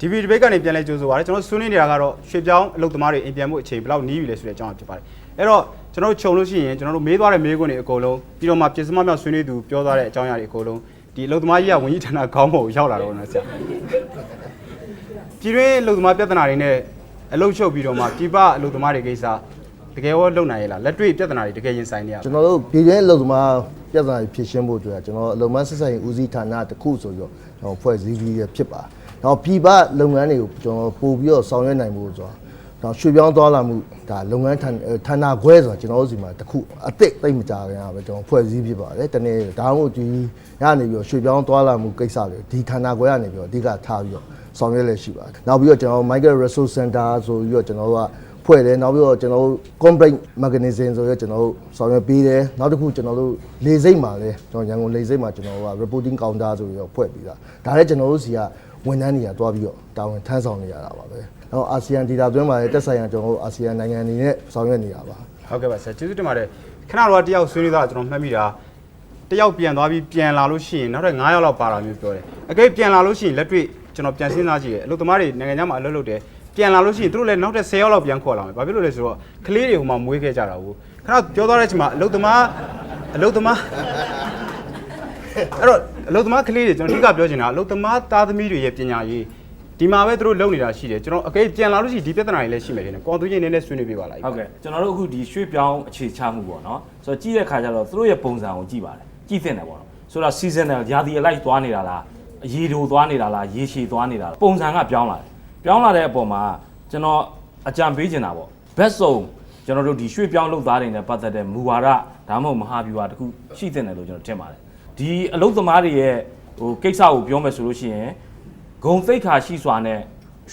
DB debate ကနေပြန်လဲကြိုးဆိုပါရစေကျွန်တော်ဆွေးနွေးနေတာကတော့ရွှေပြောင်းအလုပ်သမားတွေအိမ်ပြန်မှုအချိန်ဘယ်လောက်နီးပြီလဲဆိုတဲ့အကြောင်းဖြစ်ပါတယ်အဲ့တော့ကျွန်တော်တို့ခြုံလို့ရှိရင်ကျွန်တော်တို့မေးသွားတဲ့မေးခွန်းတွေအကုန်လုံးပြီးတော့မှပြင်စမမြောက်ဆွေးနွေးသူပြောသွားတဲ့အကြောင်းအရာတွေအကုန်လုံးဒီအလုပ်သမားကြီးကဝန်ကြီးဌာနခေါင်းပေါ်ကိုရောက်လာတော့နော်ဆရာပြည်တွင်းအလုပ်သမားပြဿနာတွေနဲ့အလုပ်ချုပ်ပြီးတော့မှပြည်ပအလုပ်သမားတွေကိစ္စတကယ်ရောလုံနိုင်ရလားလက်တွေ့ပြဿနာတွေတကယ်ရင်ဆိုင်နေရလားကျွန်တော်တို့ပြည်တွင်းအလုပ်သမားပြဿနာတွေဖြေရှင်းဖို့အတွက်ကျွန်တော်အလုပ်မဆက်ဆက်ရင်ဦးစီးဌာနတစ်ခုဆိုပြီးတော့ကျွန်တော်ဖွဲ့စည်းပြီးရဖြစ်ပါ နောက်ပြည်ပလုပ်ငန်းတွေကိုကျွန်တော်ပို့ပြီးတော့ဆောင်ရွက်နိုင်ဖို့ဆိုတော့တော့ရွှေပြောင်းသွားလာမှုဒါလုပ်ငန်းဌာနဌာနခွဲဆိုတော့ကျွန်တော်တို့စီမှာတစ်ခုအသစ်သိမ့်မကြခင်ကပဲကျွန်တော်ဖွဲ့စည်းဖြစ်ပါတယ်တနေ့ဒါမှမဟုတ်ဒီရနေပြီးတော့ရွှေပြောင်းသွားလာမှုကိစ္စတွေဒီဌာနခွဲကနေပြီးတော့အဓိကထားပြီးတော့ဆောင်ရွက်လက်ရှိပါတယ်နောက်ပြီးတော့ကျွန်တော် Michael Resource Center ဆိုပြီးတော့ကျွန်တော်တို့က ဖွဲ့တယ်နောက်ပြီးတော့ကျွန်တော်တို့ complaint mechanism ဆိုရကျွန်တော်တို့ဆောင်ရွက်ပေးတယ်နောက်တစ်ခုကျွန်တော်တို့လေစိတ်မှာလဲကျွန်တော်ရန်ကုန်လေစိတ်မှာကျွန်တော်တို့က reporting counter ဆိုပြီးတော့ဖွဲ့ပြီးတာဒါလည်းကျွန်တော်တို့စီကဝန်ထမ်းတွေကတွားပြီးတော့တာဝန်ထမ်းဆောင်နေရတာပါပဲနောက်အာဆီယံဒေတာတွင်းမှာလည်းတက်ဆိုင်ရာကျွန်တော်တို့အာဆီယံနိုင်ငံတွေနဲ့ဆောင်ရွက်နေတာပါဟုတ်ကဲ့ပါဆရာကျေးဇူးတင်ပါတယ်ခဏတော့တယောက်ဆွေးနွေးတာကျွန်တော်မှတ်မိတာတယောက်ပြန်သွားပြီးပြန်လာလို့ရှိရင်နောက်ထပ်9ယောက်လောက်ပါတာမျိုးပြောတယ်အကဲပြန်လာလို့ရှိရင်လက်တွေ့ကျွန်တော်ပြန်စဉ်းစားကြည့်တယ်အလုပ်သမားတွေနိုင်ငံခြားမှာအလုပ်လုပ်တယ် ပြန်လာလို့ရှိရင်သူတို့လည်းနောက်ထပ်10ယောက်လောက်ပြန်ခေါ်လာမယ်ဘာဖြစ်လို့လဲဆိုတော့ကလေးတွေဟိုမှာမွေးခဲ့ကြတာကိုခဏပြောသွားတဲ့အချိန်မှာအလုပ်သမားအလုပ်သမားအဲ့တော့အလုပ်သမားကလေးတွေကျွန်တော်အဓိကပြောချင်တာအလုပ်သမားသားသမီးတွေရဲ့ပညာရေးဒီမှာပဲသူတို့လုပ်နေတာရှိတယ်ကျွန်တော်အကဲပြန်လာလို့ရှိရင်ဒီပြဿနာတွေလည်းရှိမယ်ထင်တယ်ကွန်သူချင်းနည်းနည်းဆွေးနွေးပေးပါလားဟုတ်ကဲ့ကျွန်တော်တို့အခုဒီရွှေ့ပြောင်းအခြေချမှုပေါ့နော်ဆိုတော့ကြည့်တဲ့ခါကျတော့သူတို့ရဲ့ပုံစံကိုကြည့်ပါတယ်ကြည့်သင့်တယ်ပေါ့နော်ဆိုတော့ seasonal ရာသီအလိုက်သွားနေတာလားအရေတိုသွားနေတာလားရေရှည်သွားနေတာလားပုံစံကပြောင်းလာတယ် ပြောင်းလာတဲ့အပေါ်မှာကျွန်တော်အကြံပေးချင်တာပေါ့ဘက်စုံကျွန်တော်တို့ဒီရွှေ့ပြောင်းလုပ်သားတွေနဲ့ပတ်သက်တဲ့မူဝါဒဒါမှမဟုတ်မဟာဗျူဟာတစ်ခုရှိသင့်တယ်လို့ကျွန်တော်ထင်ပါတယ်ဒီအလုပ်သမားတွေရဲ့ဟိုကိစ္စကိုပြောမယ်ဆိုလို့ရှိရင်ဂုံသိက္ခာရှိစွာနဲ့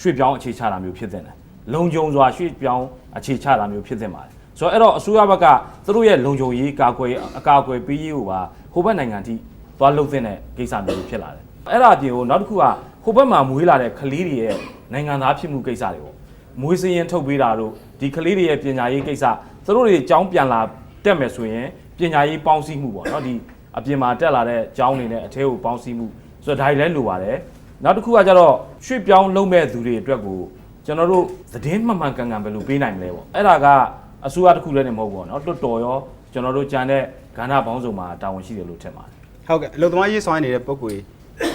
ရွှေ့ပြောင်းအခြေချတာမျိုးဖြစ်သင့်တယ်လုံခြုံစွာရွှေ့ပြောင်းအခြေချတာမျိုးဖြစ်သင့်ပါတယ်ဆိုတော့အဲ့တော့အစိုးရဘက်ကသူတို့ရဲ့လုံခြုံရေးကာကွယ်အကာအကွယ်ပေးရေးကိုပါဟိုဘက်နိုင်ငံထိသွားလုပ်သင့်တဲ့ကိစ္စမျိုးဖြစ်လာတယ်အဲ့ဒါအပြင်ကိုနောက်တစ်ခုက ဟိုဘက်မှာမွေးလာတဲ့ကလေးတွေရဲ့နိုင်ငံသားဖြစ်မှုကိစ္စတွေပေါ့မွေးစင်းရင်ထုတ်ပေးတာတို့ဒီကလေးတွေရဲ့ပညာရေးကိစ္စသူတို့တွေအကြောင်းပြန်လာတက်မယ်ဆိုရင်ပညာရေးပေါင်းစည်းမှုပေါ့နော်ဒီအပြင်မှာတက်လာတဲ့အကြောင်းတွေနဲ့အထဲကိုပေါင်းစည်းမှုဆိုတော့ဒါတွေလည်းလိုပါတယ်နောက်တစ်ခုကကျတော့ရွှေ့ပြောင်းလုံးမဲ့သူတွေအတွက်ကိုကျွန်တော်တို့သတင်းမှန်မှန်ကန်ကန်ပဲလို့ပေးနိုင်မလဲပေါ့အဲ့ဒါကအစိုးရတစ်ခုလည်းနေမဟုတ်ဘူးပေါ့နော်တွတ်တော်ရောကျွန်တော်တို့ကြံတဲ့ကဏ္ဍပေါင်းစုံမှာတာဝန်ရှိတယ်လို့ထင်ပါတယ်ဟုတ်ကဲ့အလုပ်သမားရေးဆောင်ရနေတဲ့ပုံကိုယ်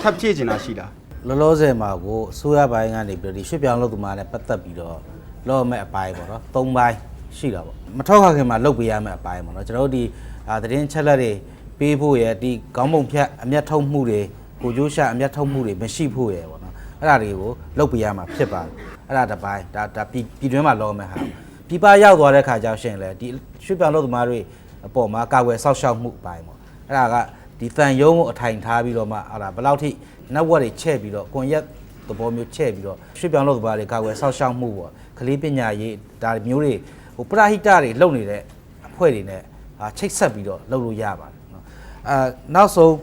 ထပ်ဖြည့်ချင်တာရှိလား လောလောဆယ်မှာကိုအစိုးရဘိုင်းကနေပြီးတော့ဒီရွှေ့ပြောင်းလုပ်သူများနဲ့ပတ်သက်ပြီးတော့လောရမယ့်အပိုင်းပေါ့နော်၃ပိုင်းရှိတာပေါ့မထောက်ခခင်မှာလုပ်ပေးရမယ့်အပိုင်းပေါ့နော်ကျွန်တော်တို့ဒီအာသတင်းချက်လက်တွေပေးဖို့ရယ်ဒီကောင်းပုံဖြတ်အမျက်ထုတ်မှုတွေကိုကျိုးရှာအမျက်ထုတ်မှုတွေမရှိဖို့ရယ်ပေါ့နော်အဲ့ဒါတွေကိုလုပ်ပေးရမှာဖြစ်ပါတယ်အဲ့ဒါတစ်ပိုင်းဒါဒါပြည်ပြည်တွင်းမှာလောရမယ့်ဟာပြည်ပရောက်သွားတဲ့ခါကျရှင်လေဒီရွှေ့ပြောင်းလုပ်သူများတွေအပေါ်မှာကာကွယ်စောင့်ရှောက်မှုအပိုင်းပေါ့အဲ့ဒါက ဒီတန်ယုံကိုအထိုင်ထားပြီးတော့မှဟာဘယ်လောက်ထိ network တွေချဲ့ပြီးတော့ကွန်ရက်သဘောမျိုးချဲ့ပြီးတော့ရွှေ့ပြောင်းလုပ်သမားတွေကာကွယ်ဆောက်ရှောက်မှုပေါ့ကလေးပညာရေးဒါမျိုးတွေဟိုပရဟိတတွေလုပ်နေတဲ့အဖွဲ့တွေနဲ့အာချိတ်ဆက်ပြီးတော့လုပ်လို့ရပါတယ်နော်အာနောက်ဆုံး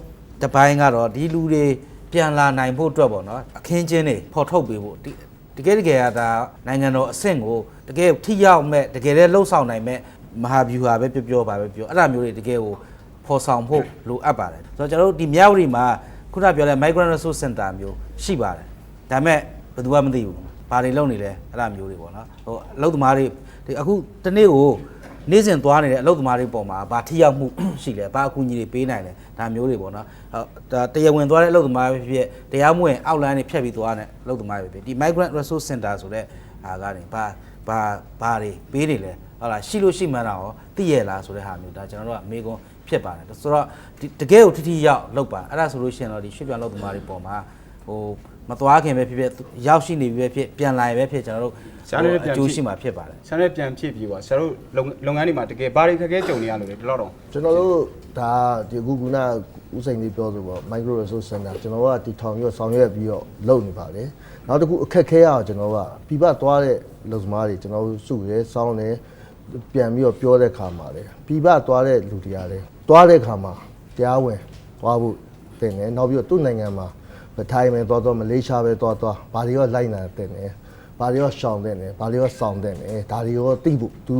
တစ်ပိုင်းကတော့ဒီလူတွေပြန်လာနိုင်ဖို့အတွက်ပေါ့နော်အခင်းချင်းတွေဖော်ထုတ်ပေးဖို့ဒီတကယ်တကယ်ကဒါနိုင်ငံတော်အဆင့်ကိုတကယ်ထိရောက်မဲ့တကယ်လည်းလှုပ်ဆောင်နိုင်မဲ့မဟာဗျူဟာပဲပြောပြောပါပဲပြောအဲ့ဒါမျိုးတွေတကယ်ကို ဖော်ဆောင်ဖို့လိုအပ်ပါတယ်ဆိုတော့ကျွန်တော်တို့ဒီမြောက်ရီမှာခုနပြောတဲ့ migrant resource center မျိုးရှိပါတယ်ဒါပေမဲ့ဘယ်သူမှမသိဘူးဘာတွေလုပ်နေလဲအဲ့ဒါမျိုးတွေပေါ့နော်ဟိုအလုပ်သမားတွေဒီအခုတနေ့ကိုနေ့စဉ်သွားနေတဲ့အလုပ်သမားတွေပုံမှာဘာထိရောက်မှုရှိလဲဘာအကူအညီတွေပေးနိုင်လဲဒါမျိုးတွေပေါ့နော်ဟိုဒါတရားဝင်သွားတဲ့အလုပ်သမားပဲဖြစ်ဖြစ်တရားမဝင်အောက်လမ်းတွေဖြတ်ပြီးသွားတဲ့အလုပ်သမားပဲဖြစ်ဖြစ်ဒီ migrant resource center ဆိုတဲ့ဟာကနေဘာဘာဘာတွေပေးနေလဲဟုတ်လားရှိလို့ရှိမှန်းတော့သိရလားဆိုတဲ့ဟာမျိုးဒါကျွန်တော်တို့ကအမေကွန် ဖြစ်ပါတယ်ဆိုတော့ဒီတကယ်ကိုထိထိရောက်လောက်ပါအဲ့ဒါဆိုလို့ရှိရင်တော့ဒီရွှေ့ပြောင်းလုပ်သမားတွေပေါ်မှာဟိုမသွားခင်ပဲဖြစ်ဖြစ်ရောက်ရှိနေပြီပဲဖြစ်ပြန်လာရင်ပဲဖြစ်ကျွန်တော်တို့ဆရာတို့လည်းပြန်အကျိုးရှိမှာဖြစ်ပါတယ်ဆရာနဲ့ပြန်ဖြည့်ပြီးပါဆရာတို့လုပ်လုပ်ငန်းတွေမှာတကယ်ဘာတွေခက်ခဲကြုံနေရလို့လဲဒီလောက်တော့ကျွန်တော်တို့ဒါဒီအခုကဦးစိန်လေးပြောဆိုပေါ့ micro resource center ကျွန်တော်ကဒီထောင်ပြီးတော့ဆောင်ရွက်ပြီးတော့လုပ်နေပါတယ်နောက်တစ်ခုအခက်ခဲရအောင်ကျွန်တော်ကပြပသွားတဲ့လုံသမားတွေကျွန်တော်တို့စုရဲစောင်းတယ်ပြန်ပြီးတော့ပြောတဲ့ခါမှာလေပြပသွားတဲ့လူတွေကလည်း သွားတဲ့ခါမှာတရားဝင်သွားဖို့တင်တယ်နောက်ပြီးတော့သူ့နိုင်ငံမှာထိုင်မယ်သွားသွားမလေးရှားပဲသွားသွားဘာတွေရောလိုက်နာတင်တယ်ဘာတွေရောရှောင်တဲ့တယ်ဘာတွေရောဆောင်တဲ့တယ်ဒါတွေရောသိဖို့သူ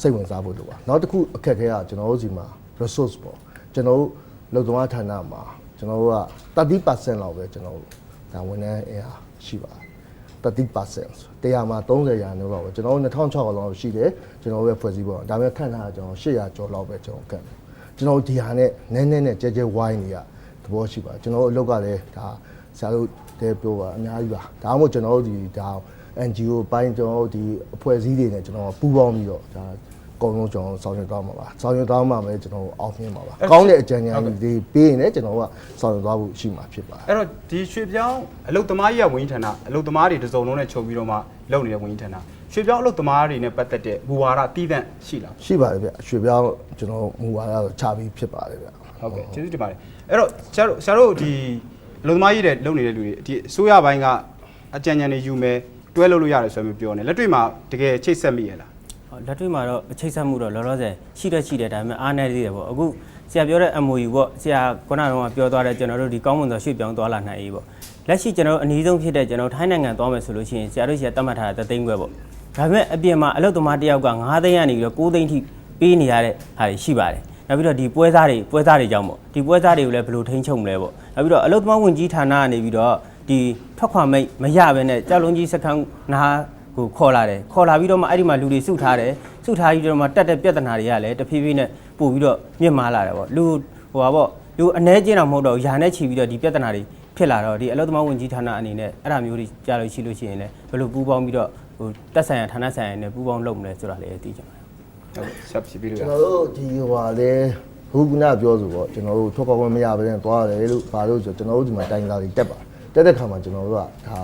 စိတ်ဝင်စားဖို့လိုပါနောက်တစ်ခုအခက်ခဲကကျွန်တော်တို့စီမှာ resource ပေါ့ကျွန်တော်တို့လုံသမားဌာနမှာကျွန်တော်တို့က30%လောက်ပဲကျွန်တော်တို့ဒါဝန်ထမ်းအင်အားရှိပါတယ်30%တရားမှာ30ရာခိုင်နှုန်းလောက်ပဲကျွန်တော်တို့2006လောက်ရှိတယ်ကျွန်တော်တို့ရဲ့ဖွဲ့စည်းပုံဒါပေမဲ့ခန့်ထားတာကျွန်တော်800ကျော်လောက်ပဲကျွန်တော်ကန့်တယ် ကျွန်တော်တို့ဒီဟာနဲ့နည်းနည်းနဲ့ကြဲကြဲဝိုင်းနေရသဘောရှိပါကျွန်တော်တို့အလုပ်ကလည်းဒါဆရာတို့တဲပြောပါအများကြီးပါဒါမှမဟုတ်ကျွန်တော်တို့ဒီဒါ NGO ပိုင်းကျွန်တော်တို့ဒီအဖွဲ့အစည်းတွေနဲ့ကျွန်တော်ပူးပေါင်းပြီးတော့ဒါအကုန်လုံးကျွန်တော်ဆောင်ရွက်သွားမှာပါဆောင်ရွက်သွားမှာပဲကျွန်တော်အောင်မြင်ပါပါကောင်းတဲ့အကြံဉာဏ်တွေပေးရင်လည်းကျွန်တော်ကဆောင်ရွက်သွားဖို့ရှိမှာဖြစ်ပါတယ်အဲ့တော့ဒီရွှေပြောင်းအလုတ်သမားကြီးကဝန်ကြီးဌာနအလုတ်သမားတွေတစ်စုံလုံးနဲ့ချုပ်ပြီးတော့မှလုပ်နေတဲ့ဝန်ကြီးဌာန ရွှေပြောင်းအလုတ်သမားတွေနဲ့ပတ်သက်တဲ့ဘူဝါဒတည်တံ့ရှိလားရှိပါတယ်ဗျရွှေပြောင်းကျွန်တော်မူဝါဒတော့ချပြီးဖြစ်ပါတယ်ဗျဟုတ်ကဲ့ကျေးဇူးတင်ပါတယ်အဲ့တော့ဆရာတို့ဆရာတို့ဒီအလုံသမားကြီးတဲ့လုပ်နေတဲ့လူတွေဒီအစိုးရဘိုင်းကအကြံဉာဏ်တွေယူမယ်တွဲလုပ်လို့ရတယ်ဆိုမျိုးပြောနေလက်တွေ့မှာတကယ်ချိတ်ဆက်မိရလားဟောလက်တွေ့မှာတော့ချိတ်ဆက်မှုတော့လောလောဆယ်ရှိတော့ရှိတယ်ဒါပေမဲ့အားနည်းသေးတယ်ပေါ့အခုဆရာပြောတဲ့ MOU ပေါ့ဆရာခုနကတော့ပြောသွားတဲ့ကျွန်တော်တို့ဒီကောင်းမွန်သောရွှေ့ပြောင်းသွားလာနိုင်ရေးပေါ့လက်ရှိကျွန်တော်တို့အနည်းဆုံးဖြစ်တဲ့ကျွန်တော်ထိုင်းနိုင်ငံသွားမယ်ဆိုလို့ရှိရင်ဆရာတို့ဆရာတတ်မှတ်ထားတဲ့သိန်းခွဲပေါ့ ဒါပေမဲ့အပြင်မှာအလုပ်သမားတစ်ယောက်က9သိန်းကနေပြီးတော့9သိန်းထိပေးနေရတဲ့ဟာတွေရှိပါတယ်နောက်ပြီးတော့ဒီပွဲစားတွေပွဲစားတွေကြောင့်ပေါ့ဒီပွဲစားတွေကိုလည်းဘယ်လိုထိန်းချုပ်မလဲပေါ့နောက်ပြီးတော့အလုပ်သမားဝင်ကြီးဌာနကနေပြီးတော့ဒီထွက်ခွာမိတ်မရဘဲနဲ့ကြောက်လုံးကြီးစခန်းနာဟိုခေါ်လာတယ်ခေါ်လာပြီးတော့မှအဲ့ဒီမှာလူတွေစုထားတယ်စုထားပြီးတော့မှတက်တဲ့ပြဿနာတွေကလည်းတဖြည်းဖြည်းနဲ့ပို့ပြီးတော့မြင့်မားလာတယ်ပေါ့လူဟိုပါပေါ့လူအ ਨੇ ကျင်းတော့မဟုတ်တော့ဘူးယာနဲ့ချီပြီးတော့ဒီပြဿနာတွေဖြစ်လာတော့ဒီအလုပ်သမားဝင်ကြီးဌာနအနေနဲ့အဲ့ဒါမျိုးတွေကြားလို့ရှိလို့ရှိရင်လည်းဘယ်လိုပူးပေါင်းပြီးတော့ ဟိုတက်ဆိုင်ရာဌာနဆိုင်ရာနဲ့ပူးပေါင်းလုပ်မလဲဆိုတာလည်းသိကြပါမယ်ဟုတ်ကဲ့ဆက်ဖြစ်ပြီးလို့ရကျွန်တော်တို့ဒီဟိုဟာလေဘုကနာပြောဆိုပေါ့ကျွန်တော်တို့ထွက်ခွာမရဘဲနဲ့သွားရတယ်လို့ဘာလို့ဆိုကျွန်တော်တို့ဒီမှာတိုင်သားတွေတက်ပါတက်တဲ့ခါမှာကျွန်တော်တို့ကဒါ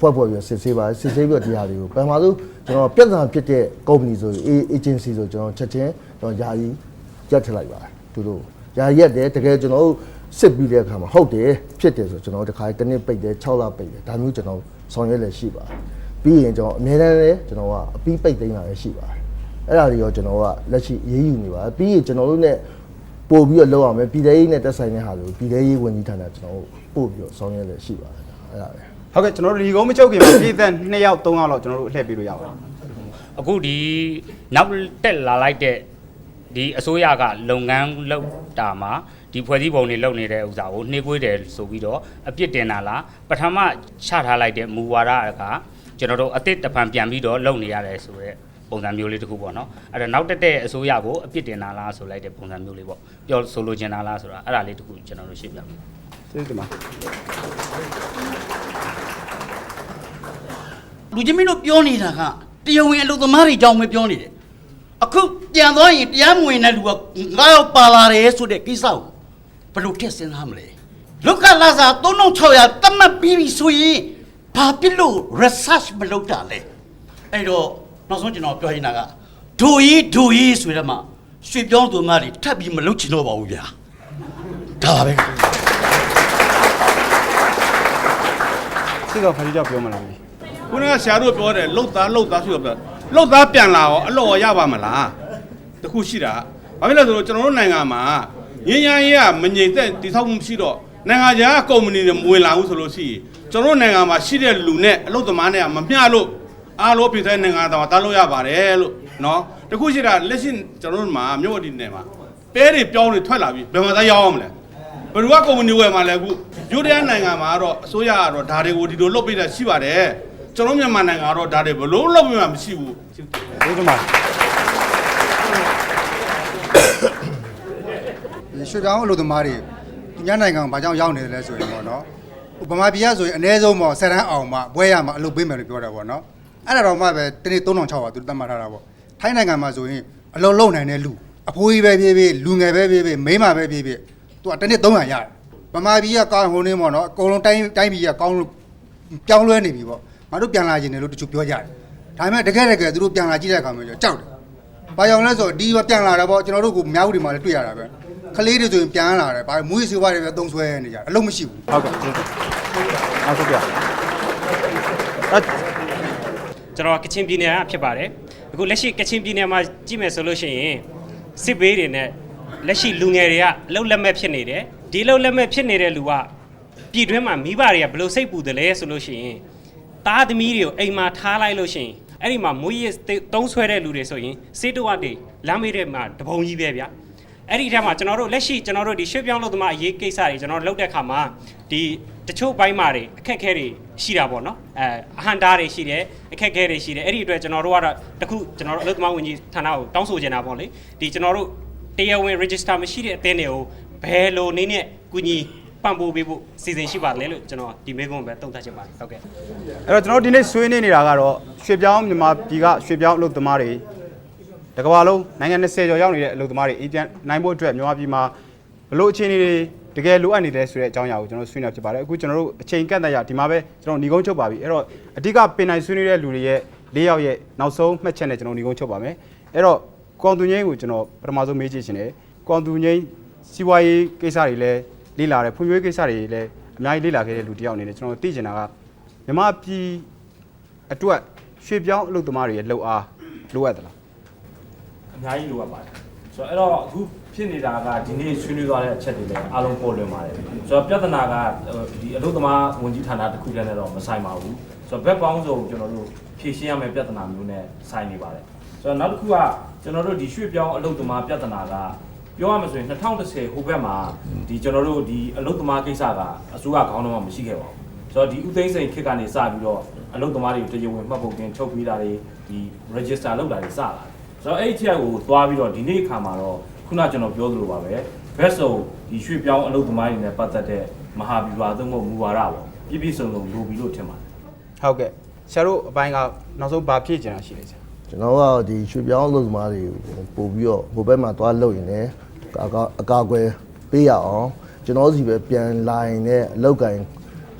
ဖွဲ့ဖွဲ့ပြီးစစ်ဆေးပါစစ်ဆေးပြီးတော့ဒီဟာတွေကိုပထမဆုံးကျွန်တော်ပြဿနာဖြစ်တဲ့ company ဆိုရင် agency ဆိုကျွန်တော်ချက်ချင်းကျွန်တော်ယာယီရက်ထလိုက်ပါတယ်သူတို့ယာယီရက်တယ်တကယ်ကျွန်တော်တို့စစ်ပြီးတဲ့အခါမှာဟုတ်တယ်ဖြစ်တယ်ဆိုကျွန်တော်တို့တစ်ခါတစ်နှစ်ပိတ်တယ်6လပိတ်တယ်ဒါမျိုးကျွန်တော်ဆောင်ရွက်လည်းရှိပါတယ် ပြီးရင်ကျွန်တော်အများတန်းလည်းကျွန်တော်ကအပြီးပိတ်သိမ်းတာလည်းရှိပါတယ်အဲ့ဒါတွေရောကျွန်တော်ကလက်ရှိရေးယူနေပါပြီးရင်ကျွန်တော်တို့ ਨੇ ပို့ပြီးတော့လောက်အောင်မယ်ပြည်ထောင်ရေးနဲ့တက်ဆိုင်တဲ့ဟာတွေကိုပြည်ထောင်ရေးဝန်ကြီးဌာနကျွန်တော်တို့ပို့ပြီးတော့ဆောင်ရွက်လည်းရှိပါတယ်အဲ့ဒါပဲဟုတ်ကဲ့ကျွန်တော်တို့ဒီကုန်းမချုပ်ခင်မှာပြည်သက်2ယောက်3ယောက်လောက်ကျွန်တော်တို့လှည့်ပေးလို့ရပါတယ်အခုဒီနောက်တက်လာလိုက်တဲ့ဒီအစိုးရကလုပ်ငန်းလုပ်တာမှာဒီဖွဲ့စည်းပုံတွေလုပ်နေတဲ့ဥစ္စာကိုနှေးကွေးတယ်ဆိုပြီးတော့အပြစ်တင်တာလားပထမချထားလိုက်တဲ့မူဝါဒက ကျွန်တော်တို့အစ်စ်တဖန်ပြန်ပြီးတော့လုပ်နေရတယ်ဆိုတော့ပုံစံမျိုးလေးတစ်ခုပေါ့နော်အဲ့တော့နောက်တက်တဲ့အစိုးရကိုအပြစ်တင်တာလားဆိုလိုက်တဲ့ပုံစံမျိုးလေးပေါ့ပြောဆိုလိုချင်တာလားဆိုတာအဲ့ဒါလေးတစ်ခုကျွန်တော်တို့ရှင်းပြမယ်ကျေးဇူးတင်ပါလူချင်းမင်းတို့ပြောနေတာကတရားဝင်အလုပ်သမားတွေကြောင့်ပဲပြောနေတယ်အခုပြန်သွားရင်တရားမဝင်တဲ့လူကငါရောက်ပါလာတယ်ဆိုတဲ့ကိစ္စကိုဘယ်လိုထည့်စဉ်းစားမလဲလောကလာစာ3600တတ်မှတ်ပြီးပြီဆိုရင် ဘာဖြစ်လို့ research မလုပ်တာလဲအဲ့တော့နောက်ဆုံးကျွန်တော်ပြောရင်ကဒိုရီဒိုရီဆိုရမှာရွှေပြောင်းသူမတွေထပ်ပြီးမလုပ်ချင်တော့ပါဘူးဗျာဒါပါပဲစိတ်တော့ခါကြီးကြောက်ပြောမှလားမသိခုနကဆရာတို့ပြောတယ်လှုပ်သားလှုပ်သားဆိုတော့လှုပ်သားပြန်လာရောအလော်ရပါမလားတခုရှိတာဘာဖြစ်လဲဆိုတော့ကျွန်တော်တို့နိုင်ငံမှာငင်းညာရေးကမငြိမ်သက်တည်ဆောက်မှုမရှိတော့နိုင်ငံခြားကုမ္ပဏီတွေမဝင်လာဘူးဆိုလို့ရှိရင် ကျွန်တော်တို့နိုင်ငံမှာရှိတဲ့လူနဲ့အလုပ်သမားနဲ့ကမမျှလို့အားလုံးပြည်သက်နိုင်ငံသားတားလို့ရပါတယ်လို့နော်တခုရှိတာလက်ရှိကျွန်တော်တို့မှာမြို့အဒီနယ်မှာပဲတွေပြောင်းတွေထွက်လာပြီဘယ်မှာသားရောက်အောင်မလဲဘယ်သူကကုမ္ပဏီဝယ်မှာလဲအခုယူဒယားနိုင်ငံမှာကတော့အစိုးရကတော့ဒါတွေကိုဒီလိုလုပ်ပေးတာရှိပါတယ်ကျွန်တော်မြန်မာနိုင်ငံကတော့ဒါတွေဘလို့လုပ်ပေးမှမရှိဘူးကျေးဇူးတင်ပါဒီရွှေပြောင်းအလုပ်သမားတွေသူများနိုင်ငံကိုဘာကြောင့်ရောက်နေတယ်လဲဆိုရင်ပေါ့နော် ဥပမာပြည်ကဆိုရင်အ ਨੇ ဆုံးပေါ့ဆယ်တန်းအောင်မှဘွဲရမှာအလုပ်ပေးမယ်လို့ပြောတာပေါ့နော်အဲ့ဒါတော့မှပဲတနေ့3600ပါသူသတ်မှတ်ထားတာပေါ့ထိုင်းနိုင်ငံမှာဆိုရင်အလုပ်လုပ်နိုင်တဲ့လူအဖိုးကြီးပဲပြေးပြေးလူငယ်ပဲပြေးပြေးမိန်းမပဲပြေးပြေးသူကတနေ့300ရတယ်ဗမာပြည်ကကောင်းဟိုနေပေါ့နော်အကုန်လုံးတိုင်းတိုင်းပြည်ကကောင်းလို့ပြောင်းလဲနေပြီပေါ့ငါတို့ပြန်လာခြင်းတယ်လို့တချို့ပြောကြတယ်ဒါပေမဲ့တကယ်တကယ်သူတို့ပြန်လာကြည့်တဲ့အခါမှာကျကြောက်တယ်။ဘာကြောင့်လဲဆိုတော့ဒီကပြန်လာတာပေါ့ကျွန်တော်တို့ကမြောက်ဦးဒီမှာလည်းတွေ့ရတာပဲ။ ကလေးတွေဆိုရင်ပြန်လာတယ်။ဘာမွေးစေဝါတွေပဲသုံးဆွဲနေကြတယ်။အလုံးမရှိဘူးဟုတ်ကဲ့ကျေးဇူးနောက်ဆုံးပြအဲ့ကျွန်တော်ကချင်ပြည်နယ်ကဖြစ်ပါတယ်အခုလက်ရှိကချင်ပြည်နယ်မှာကြည့်မယ်ဆိုလို့ရှိရင်စစ်ဘေးတွေနဲ့လက်ရှိလူငယ်တွေကအလုတ်လက်မဲ့ဖြစ်နေတယ်ဒီအလုတ်လက်မဲ့ဖြစ်နေတဲ့လူကပြည်တွင်းမှာမိဘတွေကဘယ်လိုစိတ်ပူတယ်လဲဆိုလို့ရှိရင်သားသမီးတွေကိုအိမ်မှာထားလိုက်လို့ရှိရင်အဲ့ဒီမှာမွေးရတုံးဆွဲတဲ့လူတွေဆိုရင်စေးတဝတ်တွေလမ်းမေးတဲ့မှာတပုံကြီးပဲဗျာ အဲ့ဒီအထက်မှာကျွန်တော်တို့လက်ရှိကျွန်တော်တို့ဒီရွှေ့ပြောင်းလို့သမားအရေးကိစ္စတွေကျွန်တော်တို့လုပ်တဲ့အခါမှာဒီတချို့ဘိုင်းမာတွေအခက်အခဲတွေရှိတာပေါ့နော်အဲအဟန်တားတွေရှိတယ်အခက်အခဲတွေရှိတယ်အဲ့ဒီအတွက်ကျွန်တော်တို့ကတော့တခုကျွန်တော်တို့အလုပ်သမားဝန်ကြီးဌာနကိုတောင်းဆိုချင်တာပေါ့လေဒီကျွန်တော်တို့တရားဝင် register မရှိတဲ့အသင်းတွေကိုဘယ်လိုနည်းနဲ့ကူညီပံ့ပိုးပေးဖို့စီစဉ်ရှိပါလဲလို့ကျွန်တော်ဒီမေကွန်းပဲတုံ့တက်ချင်ပါတယ်ဟုတ်ကဲ့အဲ့တော့ကျွန်တော်ဒီနေ့ဆွေးနွေးနေတာကတော့ရွှေပြောင်းမြန်မာပြည်ကရွှေပြောင်းအလုပ်သမားတွေ တကမ္ဘာလုံးနိုင်ငံ20ကျော်ရောက်နေတဲ့အလုပ်သမားတွေအေးပြန်နိုင်ဖို့အတွက်မြန်မာပြည်မှာဘလို့အခြေအနေတွေတကယ်လိုအပ်နေတယ်ဆိုတဲ့အကြောင်းအရာကိုကျွန်တော်ဆွေးနွေးဖြစ်ပါတယ်အခုကျွန်တော်တို့အချိန်ကန့်သက်ရဒီမှာပဲကျွန်တော်ညီကုန်းချုပ်ပါပြီအဲ့တော့အဓိကပင်နိုင်ဆွေးနွေးတဲ့လူတွေရဲ့၄ယောက်ရဲ့နောက်ဆုံးမှတ်ချက်နဲ့ကျွန်တော်ညီကုန်းချုပ်ပါမယ်အဲ့တော့ကွန်သူငိမ့်ကိုကျွန်တော်ပထမဆုံးမေးကြည့်ရှင်တယ်ကွန်သူငိမ့်စီးပွားရေးကိစ္စတွေလည်းလေ့လာတယ်ဖွံ့ဖြိုးရေးကိစ္စတွေလည်းအများကြီးလေ့လာခဲ့တဲ့လူတစ်ယောက်အနေနဲ့ကျွန်တော်သိချင်တာကမြန်မာပြည်အတွက်ရွှေပြောင်းအလုပ်သမားတွေရဲ့လှုပ်အားလိုအပ်သလားအ များကြီးလိုအပ်ပါတယ်ဆိုတော့အဲ့တော့အခုဖြစ်နေတာကဒီနေ့ဆွေးနွေးသွားတဲ့အချက်တွေလည်းအားလုံးပေါ်လွင်ပါတယ်ဆိုတော့ပြဿနာကဒီအလုပ်သမားဝန်ကြီးဌာနတစ်ခုတည်းနဲ့တော့မဆိုင်ပါဘူးဆိုတော့ဘက်ပေါင်းစုံကျွန်တော်တို့ဖြေရှင်းရမယ့်ပြဿနာမျိုးနဲ့ဆိုင်နေပါတယ်ဆိုတော့နောက်တစ်ခုကကျွန်တော်တို့ဒီရွှေ့ပြောင်းအလုပ်သမားပြဿနာကပြောရမှာဆိုရင်2010ဟိုဘက်မှာဒီကျွန်တော်တို့ဒီအလုပ်သမားကိစ္စကအစိုးရခေါင်းတော့မရှိခဲ့ပါဘူးဆိုတော့ဒီဥသိမ်းစိန်ခေတ်ကနေစပြီးတော့အလုပ်သမားတွေတရားဝင်မှတ်ပုံတင်ထုတ်ပေးတာတွေဒီ register လုပ်တာတွေစလာတယ် ဆိုတော့အဲ့ဒီချက်ကိုသွားပြီးတော့ဒီနေ့အခါမှာတော့ခုနကျွန်တော်ပြောသလိုပါပဲဘက်စုံဒီရွှေ့ပြောင်းအလုပ်သမားတွေနဲ့ပတ်သက်တဲ့မဟာဗျူဟာသုံးဖို့မူဝါဒပေါ့ပြည့်ပြည့်စုံစုံလိုပြီလို့ထင်ပါတယ်ဟုတ်ကဲ့ဆရာတို့အပိုင်းကနောက်ဆုံးဗာဖြည့်ချင်တာရှိတယ်ဆရာကျွန်တော်ကဒီရွှေပြောင်းအလုပ်သမားတွေကိုပို့ပြီးတော့ဟိုဘက်မှာသွားလုပ်ရင်လည်းအကာအကာအကွယ်ပေးရအောင်ကျွန်တော်စီပဲပြန်လာရင်လည်းအလောက်ကန်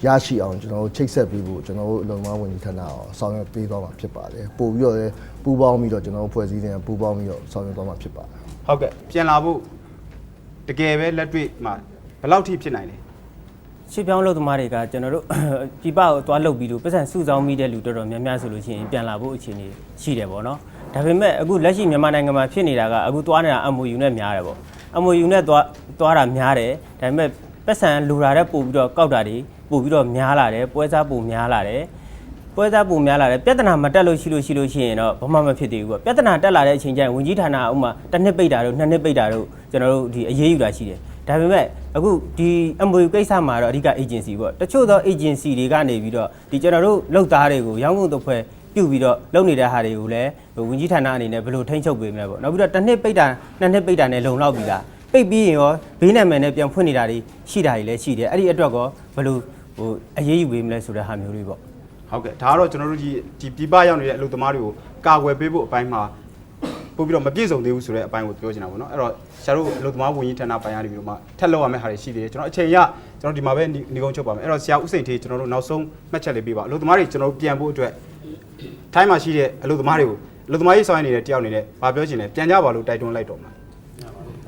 ရရှိအောင်ကျွန်တော်တို့ချိတ်ဆက်ပြီးဖို့ကျွန်တော်တို့အလုပ်သမားဝန်ကြီးဌာနအောင်ဆောင်ရွက်ပေးသွားမှာဖြစ်ပါတယ်ပို့ပြီးတော့လည်းပူးပေါင်းပြီးတော့ကျွန်တော်တို့ဖွဲ့စည်းတဲ့ပူးပေါင်းပြီးတော့ဆောင်ရွက်သွားမှာဖြစ်ပါတယ်ဟုတ်ကဲ့ပြန်လာဖို့တကယ်ပဲလက်တွေ့မှာဘယ်လောက်ထိဖြစ်နိုင်လဲရွှေ့ပြောင်းအလုပ်သမားတွေကကျွန်တော်တို့ပြပကိုသွားလုပ်ပြီးတော့ပတ်စံစုဆောင်းမိတဲ့လူတော်တော်များများဆိုလို့ရှိရင်ပြန်လာဖို့အခြေအနေရှိတယ်ပေါ့နော်ဒါပေမဲ့အခုလက်ရှိမြန်မာနိုင်ငံမှာဖြစ်နေတာကအခုသွားနေတာ MOU နဲ့များတယ်ပေါ့ MOU နဲ့သွားသွားတာများတယ်ဒါပေမဲ့ပတ်စံလူလာတဲ့ပို့ပြီးတော့ကောက်တာတွေ ပို့ပြီးတော့များလာတယ်ပွဲစားပို့များလာတယ်ပွဲစားပို့များလာတယ်ပြဿနာမတက်လို့ရှိလို့ရှိလို့ရှိရင်တော့ဘာမှမဖြစ်သေးဘူးပေါ့ပြဿနာတက်လာတဲ့အချိန်ကျရင်ဝင်ကြီးဌာနဥမာတစ်နှစ်ပိတ်တာတို့နှစ်နှစ်ပိတ်တာတို့ကျွန်တော်တို့ဒီအရေးယူတာရှိတယ်ဒါပေမဲ့အခုဒီ MOU ကိစ္စမှာတော့အဓိက agency ပေါ့တချို့သော agency တွေကနေပြီးတော့ဒီကျွန်တော်တို့လုပ်သားတွေကိုရောင်းကုန်တစ်ဖွဲပြုတ်ပြီးတော့လုပ်နေတဲ့ဟာတွေကိုလည်းဟိုဝင်ကြီးဌာနအနေနဲ့ဘယ်လိုထိန်းချုပ်ပေးမလဲပေါ့နောက်ပြီးတော့တစ်နှစ်ပိတ်တာနှစ်နှစ်ပိတ်တာနဲ့လုံလောက်ပြီလားပိတ်ပြီးရင်ရောဘေးနာမည်နဲ့ပြန်ဖွင့်နေတာတွေရှိတာတွေလည်းရှိတယ်အဲ့ဒီအတွက်ကောဘယ်လို ဟိုအရေးယူပေးမလဲဆိုတဲ့ဟာမျိုးတွေပေါ့ဟုတ်ကဲ့ဒါကတော့ကျွန်တော်တို့ဒီဒီပြပရောက်နေတဲ့အလုပ်သမားတွေကိုကာကွယ်ပေးဖို့အပိုင်းမှာပို့ပြီးတော့မပြည့်စုံသေးဘူးဆိုတဲ့အပိုင်းကိုပြောချင်တာပေါ့နော်အဲ့တော့ဆရာတို့အလုပ်သမားဝန်ကြီးဌာနပိုင်းကနေပြီးတော့မှထက်လောက်ရမယ့်ဟာတွေရှိသေးတယ်ကျွန်တော်အချိန်ရကျွန်တော်ဒီမှာပဲညီကုန်းချုပ်ပါမယ်အဲ့တော့ဆရာဦးစိန်ထေးကျွန်တော်တို့နောက်ဆုံးမှတ်ချက်လေးပေးပါအလုပ်သမားတွေကျွန်တော်တို့ပြန်ဖို့အတွက်ထိုင်းမှာရှိတဲ့အလုပ်သမားတွေကိုအလုပ်သမားရေးဆောင်ရနေတဲ့တယောက်အနေနဲ့ဗာပြောချင်တယ်ပြန်ကြပါလို့တိုက်တွန်းလိုက်တော့မှာ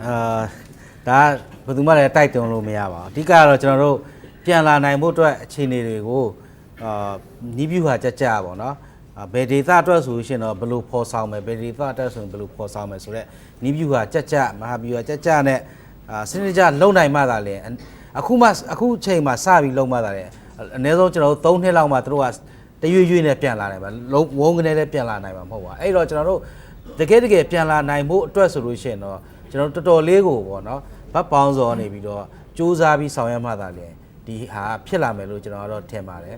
အာဒါဘယ်သူမှလည်းတိုက်တွန်းလို့မရပါဘူးအဓိကကတော့ကျွန်တော်တို့ ပြန်လာနိုင်ဖို့အတွက်အခြေအနေတွေကိုအာနီးပြူဟာကြကြပါတော့အာဘယ်ဒေတာအတွက်ဆိုလို့ရှိရင်တော့ဘယ်လိုဖော်ဆောင်မယ်ဘယ်ဒေတာအတွက်ဆိုရင်ဘယ်လိုဖော်ဆောင်မယ်ဆိုတော့နီးပြူဟာကြကြမဟာပြူဟာကြကြနဲ့အာစနစ်တကျလုံနိုင်မှသာလေအခုမှအခုချိန်မှာစပြီးလုံမှသာလေအနည်းဆုံးကျွန်တော်တို့3နှစ်လောက်မှတို့ကတရွေ့ရွေ့နဲ့ပြန်လာနိုင်ပါလုံးဝုန်းကနေလည်းပြန်လာနိုင်မှာမဟုတ်ပါအဲ့တော့ကျွန်တော်တို့တကယ်တကယ်ပြန်လာနိုင်ဖို့အတွက်ဆိုလို့ရှိရင်တော့ကျွန်တော်တော်တော်လေးကိုပေါ့နော်ဗတ်ပေါင်းစောနေပြီးတော့စူးစမ်းပြီးဆောင်ရွက်မှသာလေ ဒီဟာဖြစ်လာမယ်လို့ကျွန်တော်ကတော့ထင်ပါတယ်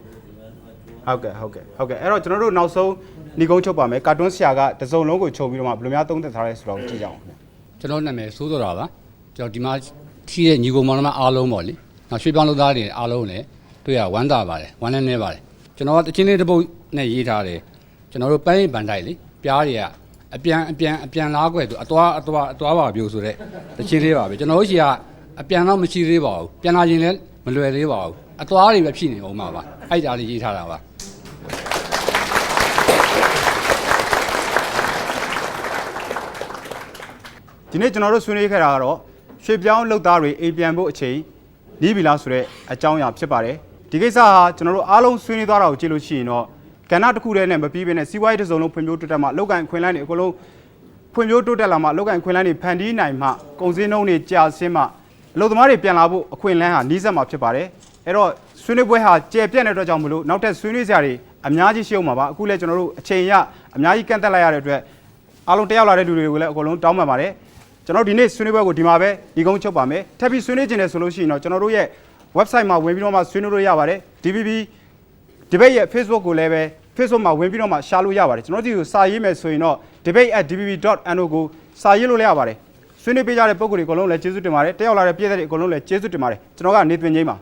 ဟုတ်ကဲ့ဟုတ်ကဲ့ဟုတ်ကဲ့အဲ့တော့ကျွန်တော်တို့နောက်ဆုံးညီကုန်းချုပ်ပါမယ်ကာတွန်းဆရာကတစုံလုံးကိုချုပ်ပြီးတော့မှဘယ်လိုများသုံးသပ်ထားလဲဆိုတော့ကြည့်ကြအောင်ခင်ဗျကျွန်တော်နာမည်စိုးစောတာပါကျွန်တော်ဒီမှာရှိတဲ့ညီကောင်မောင်နှမအားလုံးပေါ့လေနောက်ရွှေ့ပြောင်းလုပ်သားတွေအားလုံးလည်းတွေ့ရဝမ်းသာပါတယ်ဝမ်းနည်းနေပါတယ်ကျွန်တော်ကတချင်းလေးတစ်ပုတ်နဲ့ရေးထားတယ်ကျွန်တော်တို့ပန်းရိပ်ပန်တိုက်လေပြားတွေကအပြန်အပြန်အပြန်လားကွယ်သူအသွားအသွားအသွားပါပြိုဆိုတဲ့တချင်းလေးပါပဲကျွန်တော်တို့ရှိကအပြန်တော့မရှိသေးပါဘူးပြန်လာရင်လည်း မလွယ်သေးပါဘူးအသွားတွေပဲဖြစ်နေအောင်ပါပါအဲ့ဒါလေးရေးထားတာပါဒီနေ့ကျွန်တော်တို့ဆွေးနွေးခဲ့တာကတော့ရွှေပြောင်းလုပ်သားတွေအိမ်ပြန်ဖို့အချိန်နီးပြီလားဆိုတော့အကြောင်းအရာဖြစ်ပါတယ်ဒီကိစ္စဟာကျွန်တော်တို့အားလုံးဆွေးနွေးသွားတာကိုကြည့်လို့ရှိရင်တော့ကဏ္ဍတစ်ခုတည်းနဲ့မပြီးဘဲနဲ့စီးပွားရေးတစ်စုံလုံးဖွံ့ဖြိုးတိုးတက်မှလောက်ကန်ခွင်လန်းတွေအကုန်လုံးဖွံ့ဖြိုးတိုးတက်လာမှလောက်ကန်ခွင်လန်းတွေဖန်တီးနိုင်မှကုန်စည်နှုန်းတွေကြာဆင်းမှ အလုပ်သမားတွေပြန်လာဖို့အခွင့်အလမ်းဟာနှီးစက်မှာဖြစ်ပါတယ်အဲ့တော့ဆွေးနွေးပွဲဟာကြယ်ပြန့်တဲ့အတွက်ကြောင့်မလို့နောက်ထပ်ဆွေးနွေးစရာတွေအများကြီးရှိအောင်ပါပါအခုလည်းကျွန်တော်တို့အချိန်ရအများကြီးကန့်သက်လိုက်ရတဲ့အတွက်အားလုံးတက်ရောက်လာတဲ့လူတွေကိုလည်းအကုန်လုံးတောင်းပန်ပါတယ်ကျွန်တော်ဒီနေ့ဆွေးနွေးပွဲကိုဒီမှာပဲဒီကုန်းချုပ်ပါမယ်ထပ်ပြီးဆွေးနွေးခြင်းတယ်ဆိုလို့ရှိရင်တော့ကျွန်တော်တို့ရဲ့ website မှာဝင်ပြီးတော့မှဆွေးနွေးလို့ရပါတယ် DVB debate ရဲ့ Facebook ကိုလည်းပဲ Facebook မှာဝင်ပြီးတော့မှရှားလို့ရပါတယ်ကျွန်တော်တို့ဒီကိုစာရေးမယ်ဆိုရင်တော့ debate@dbb.no ကိုစာရေးလို့လည်းရပါတယ် ဆွေးနွေးပေးကြတဲ့ပုံကိုယ်တွေအကုန်လုံးလည်းကျေးဇူးတင်ပါတယ်တက်ရောက်လာတဲ့ပြည်သက်တွေအကုန်လုံးလည်းကျေးဇူးတင်ပါတယ်ကျွန်တော်ကနေသွင်းချင်းပါ